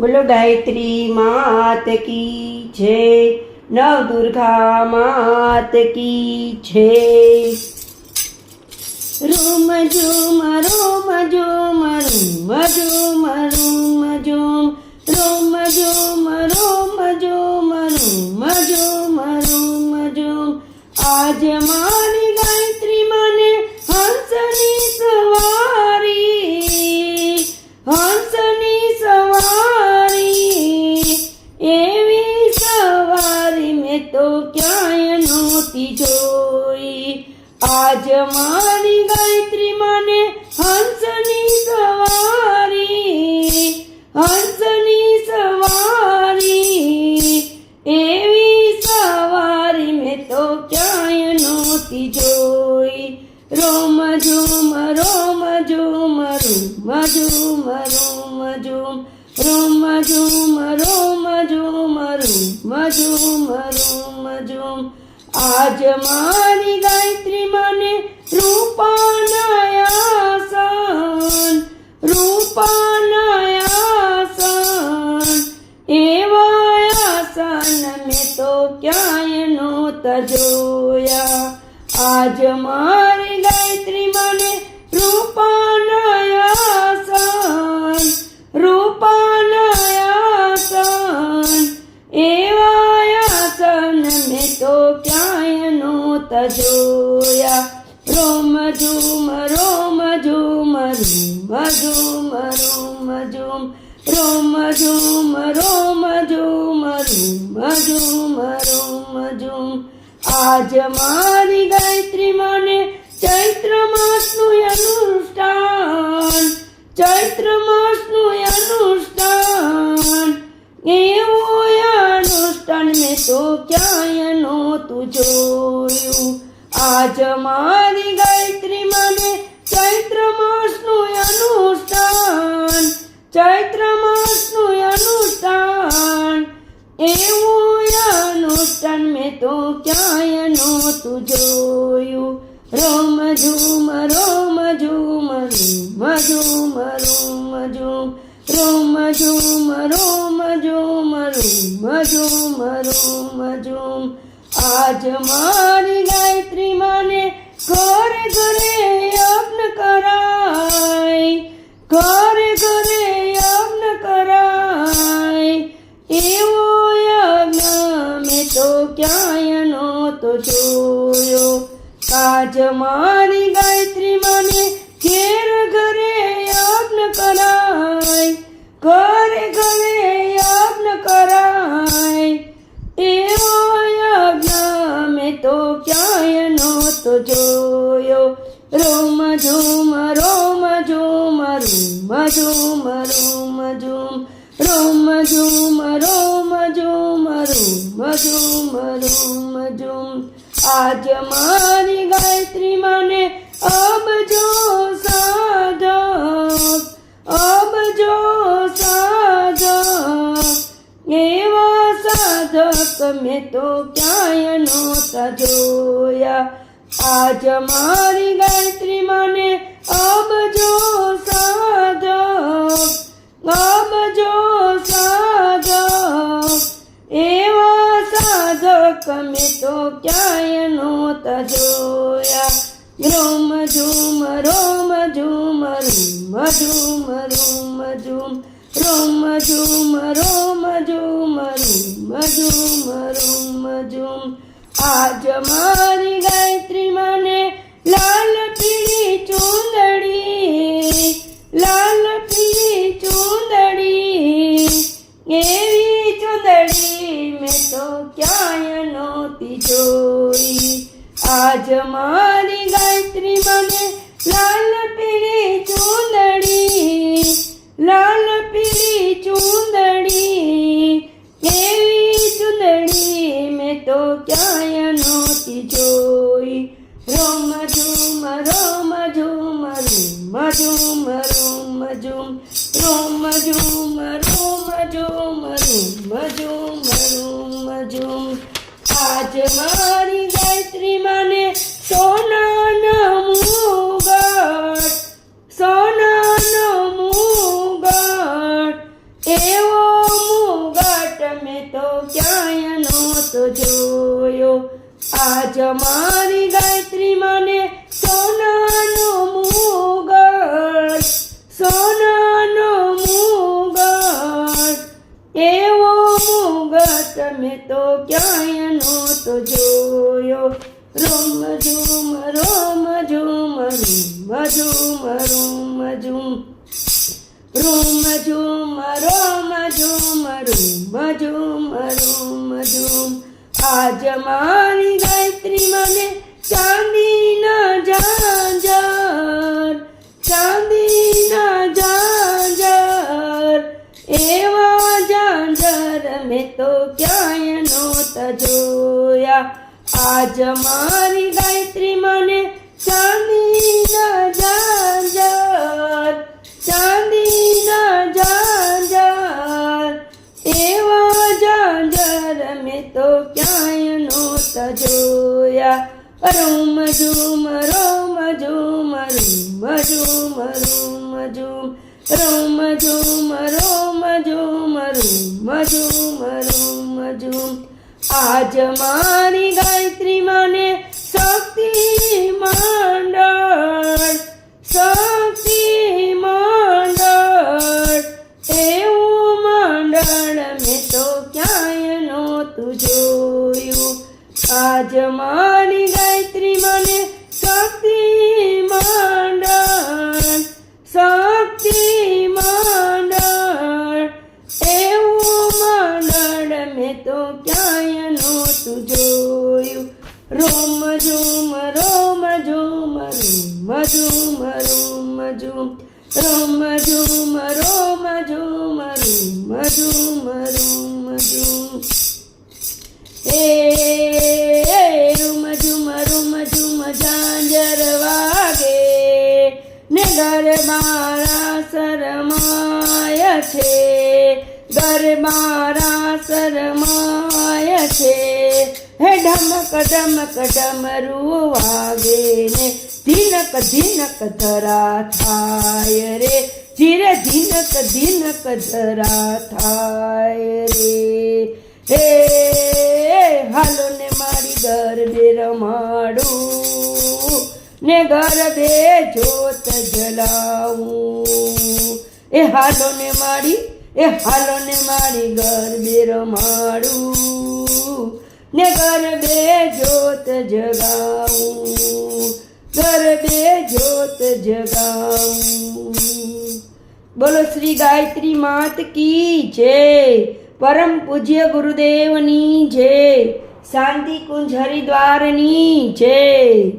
બોલો ગાયત્રી માત કી છે નવ દુર્ગા માત કી છે રૂમ ઝૂમ રોમ ઝૂમ રૂમ ઝૂમ રૂમ ઝૂમ રોમ ઝૂમ રોમ ઝૂમ રૂમ ઝૂમ રૂમ ઝૂમ આજ મારી ગાયત્રી મને હંસની સવારી હંસની સવારી. એવી સવારી મેં તો ક્યાંય નહોતી જોઈ. રોમ ઝૂમ રોમ ઝૂમ, રૂમ ઝૂમ, રોમ ઝૂમ. રોમ ઝૂમ રોમ ઝૂમ, રૂમ ઝૂમ, રોમ આજ મારી ગાયત્રી મને રૂપાનાયાસન રૂપાનાયાસન. એવા આસન મેં તો ક્યાંય નહોતા જોયા આજ મારી ગાયત્રી મને રૂપાનાયાસન રૂપાનાયાસન. એવા આસન મેં તો જોયા. રોમ ઝૂમ રોમ ઝૂમ, રૂમ ઝૂમ, રોમ ઝૂમ. રોમ ઝૂમ રોમ ઝૂમ, રૂમ ઝૂમ, રોમ ઝૂમ. આજ મારી ગાયત્રી મને ચૈત્ર માસનું અનુષ્ઠાન. ચૈત્ર માસનું અનુષ્ઠાન. એવું તો ક્યાંય નહોતું જોયું. આજ મારી ગાયત્રી મને ચૈત્ર માસનું અનુષ્ઠાન, ચૈત્ર માસનું અનુષ્ઠાન. એવું અનુષ્ઠાન મેં તો ક્યાંય નહોતું જોયું. રોમ ઝૂમ રોમ ઝૂમ રૂમ ઝૂમ રોમ ઝૂમ. રોમ, ઝૂમ રોમ ઝૂમ રોમ ઝૂમ રોમ ઝૂમ. આજ મારી ગાયત્રી માને ઘરે ઘરે યજ્ઞ કરાય. ઘરે ઘરે યજ્ઞ કરાય. એવો યજ્ઞ મેં તો ક્યાંય નહોતો જોયો. આજ મારી તો ક્યાંય નહોતો જોયો. રોમ ઝૂમ રોમ ઝૂમ, રૂમ ઝૂમ રૂમ ઝૂમ. રોમ ઝૂમ રોમ ઝૂમ, રૂમ ઝૂમ રૂમ ઝૂમ. આજ મારી ગાયત્રી મને અબજો સાધક સાધક મેં તો ક્યાંય નહોતા જોયા આજ મારી ગાયત્રી મને અબજો સાધક અબજો સાધક. એવા સાધક મેં તો ક્યાંય નહોતા જોયા રોમ ઝૂમ રોમ ઝૂમ, રૂમ ઝૂમ, રોમ ઝૂમ. રોમ ઝૂમ રોમ ઝૂમ, રૂમ ઝૂમ રૂમ ઝૂમ આજ મારી ગાયત્રી મને લાલ પીળી ચૂંદડી, લાલ પીળી ચૂંદડી. એવી ચૂંદડી મેં તો ક્યાંય નહોતી જોઈ. આજ મારી ગાયત્રી મને લાલ પીળી તો ક્યાંય નહોતી જોઈ. રોમ ઝૂમ રોમ ઝૂમ રૂમ ઝૂમ રોમ ઝૂમ રોમ ઝૂમ. આજ મારી ગાયત્રી મને સોનાનો મુગળ સોનાનો મુગળ. એવો મુગટ મેં તો ક્યાંય નહોતો જોયો. રોમ ઝૂમ રોમ ઝૂમ, રૂમ ઝૂમ રૂમ ઝૂમ. રૂમ ઝૂમ, રોમ ઝૂમ, રૂમ ઝૂમ રૂમ ઝૂમ. આજ મારી ગાયત્રી મને ચાંદીના જાંજર ચાંદીના જાંજર એવા જાંજર મેં તો ક્યાંય નહોતા જોયા આજ મારી ગાયત્રી મને ચાંદીના જોયા રૂમ ઝૂમ, રોમ ઝૂમ, રૂમ ઝૂમ રૂમ ઝૂમ. રોમ ઝૂમ રોમ ઝૂમ, રૂમ ઝૂમ રૂમ ઝૂમ. આજ મારી ગાયત્રી મને શક્તિ મંડળ ઝૂમ રૂમ ઝૂમ રોમ ઝૂમ રોમ ઝૂમ રૂમ ઝૂમ રૂમ ઝૂમ એ વાગે. ને ગરબારા શરમાય છે. ગરબારા શરમાય છે. હે ઢમક ઢમક વાગે ને ધીનક ધીનક ધરા થાય રે. ધીરે ધીનક ધીનક ધરા થાય રે. હે, હાલો ને મારી ગરબે રમાડું. ને ગરબે જોત જલાવું. એ હાલો ને મારી, એ હાલો ને મારી ગરબે રમાડું. ને ગરબે જોત જગાવું. ગરબે જોત જગાવું બોલો શ્રી ગાયત્રી માત કી જય. પરમ પૂજ્ય ગુરુદેવની જય. શાંતિ કુંજ હરિદ્વારની જય.